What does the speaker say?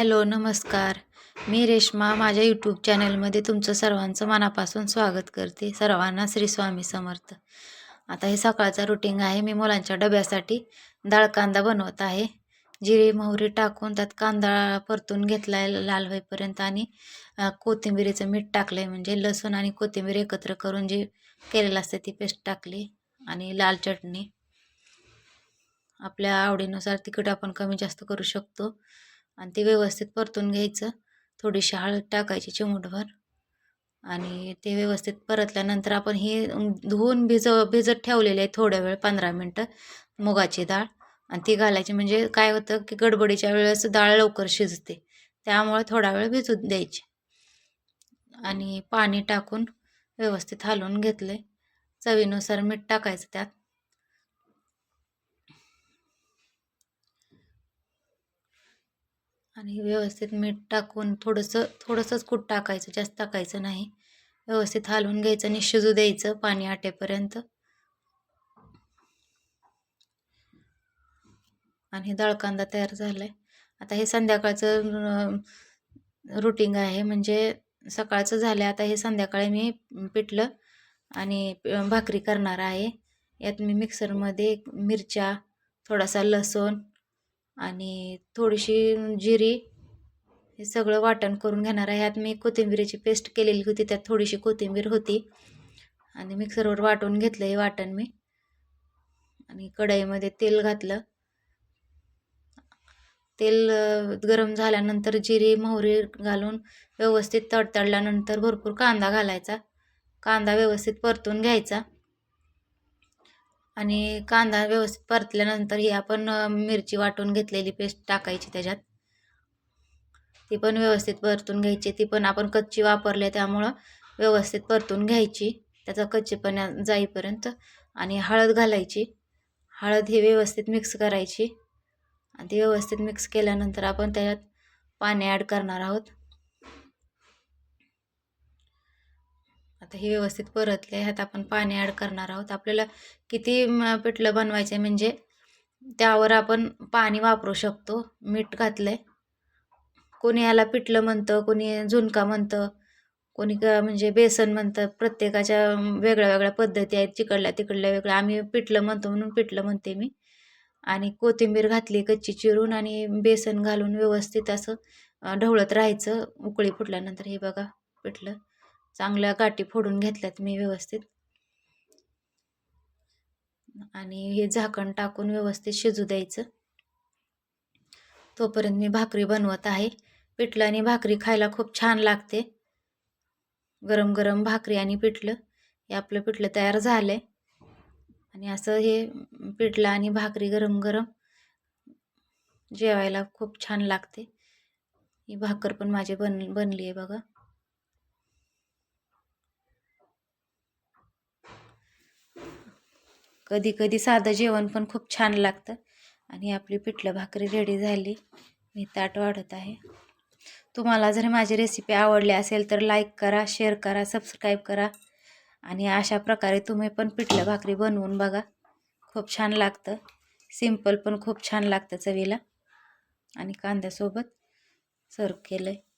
Hello नमस्कार. मी रेश्मा माझ्या YouTube चॅनलमध्ये तुमचं सर्वांचं मनापासून स्वागत करते. सर्वांना श्री स्वामी समर्थ. आता हे सकाळचं रुटीन आहे. मी मुलांच्या डब्यासाठी डाळ कांदा बनवत आहे. जिरे मोहरी टाकून त्यात कांदा परतून घेतला आहे लाल होईपर्यंत आणि कोथिंबिरीचं मीठ टाकलं आहे म्हणजे लसूण आणि कोथिंबीर एकत्र करून जे केलेलं असते ती पेस्ट टाकली आणि लाल चटणी. आपल्या आवडीनुसार तिखट आपण कमी जास्त करू शकतो. आणि ते व्यवस्थित परतून घ्यायचं. थोडीशी हळद टाकायची चिमूटभर. आणि ते व्यवस्थित परतल्यानंतर आपण हे धुवून भिज भिजत ठेवलेले आहे थोड्या वेळ पंधरा मिनटं मुगाची डाळ. आणि ती घालायची म्हणजे काय होतं की गडबडीच्या वेळेस डाळ लवकर शिजते. त्यामुळे थोडा वेळ भिजू द्यायची. आणि पाणी टाकून व्यवस्थित हलवून घेतले चवीनुसार मीठ टाकायचं त्यात. आणि व्यवस्थित मीठ टाकून थोडंसं थोडंसंच कूट टाकायचं जास्त टाकायचं नाही. व्यवस्थित हलवून घ्यायचं आणि शिजू द्यायचं पाणी आटेपर्यंत. आणि दळकांदा कांदा तयार झाला आहे आता हे संध्याकाळचं रुटीन आहे. म्हणजे सकाळचं झालं आता हे संध्याकाळी मी पिठलं आणि भाकरी करणार आहे. यात मी मिक्सरमध्ये मिरच्या थोडासा लसूण आणि थोडीशी जिरी हे सगळं वाटण करून घेणार आहे. ह्यात मी कोथिंबिरीची पेस्ट केलेली होती त्यात थोडीशी कोथिंबीर होती. आणि मिक्सरवर वाटून घेतलं हे वाटण मी. आणि कढईमध्ये तेल घातलं. तेल गरम झाल्यानंतर जिरी मोहरी घालून व्यवस्थित तडतडल्यानंतर भरपूर कांदा घालायचा. कांदा व्यवस्थित परतून घ्यायचा. आणि कांदा व्यवस्थित परतल्यानंतर ही आपण मिरची वाटून घेतलेली पेस्ट टाकायची त्याच्यात. ती पण व्यवस्थित परतून घ्यायची. ती पण आपण कच्ची वापरली आहे त्यामुळं व्यवस्थित परतून घ्यायची. त्याचा कच्चेपणा जाईपर्यंत आणि हळद घालायची. हळद ही व्यवस्थित मिक्स करायची. आणि ती व्यवस्थित मिक्स केल्यानंतर आपण त्याच्यात पाणी ॲड करणार आहोत. आता हे व्यवस्थित परतले ह्यात आपण पाणी ॲड करणार आहोत. आपल्याला किती पिठलं बनवायचं आहे म्हणजे त्यावर आपण पाणी वापरू शकतो. मीठ घातलं आहे कोणी याला पिठलं म्हणतं कोणी झुणका म्हणतं कोणी का म्हणजे बेसन म्हणतं. प्रत्येकाच्या वेगळ्या वेगळ्या पद्धती आहेत तिकडल्या तिकडल्या वेगळ्या. आम्ही पिठलं म्हणतो म्हणून पिठलं म्हणते मी. आणि कोथिंबीर घातली कच्ची चिरून आणि बेसन घालून व्यवस्थित असं ढवळत राहायचं. उकळी फुटल्यानंतर हे बघा पिठलं. चांगल्या गाठी फोडून घेतल्यात मी व्यवस्थित. आणि हे झाकण टाकून व्यवस्थित शिजू द्यायचं. तोपर्यंत मी भाकरी बनवत आहे. पिठलं आणि भाकरी खायला खूप छान लागते. गरम गरम भाकरी आणि पिठलं. हे आपलं पिठलं तयार झालं आहे आणि असं हे पिठलं आणि भाकरी गरम गरम जेवायला खूप छान लागते. ही भाकर पण माझी बन बनली आहे बघा. कधी कधी साधं जेवण पण खूप छान लागतं. आणि आपली पिठलं भाकरी रेडी झाली. मी ताट वाढत आहे. तुम्हाला जर माझी रेसिपी आवडली असेल तर लाईक करा शेअर करा सबस्क्राईब करा. आणि अशा प्रकारे तुम्ही पण पिठलं भाकरी बनवून बघा. खूप छान लागतं. सिंपल पण खूप छान लागतं चवीला. आणि कांद्यासोबत सर्व केलं आहे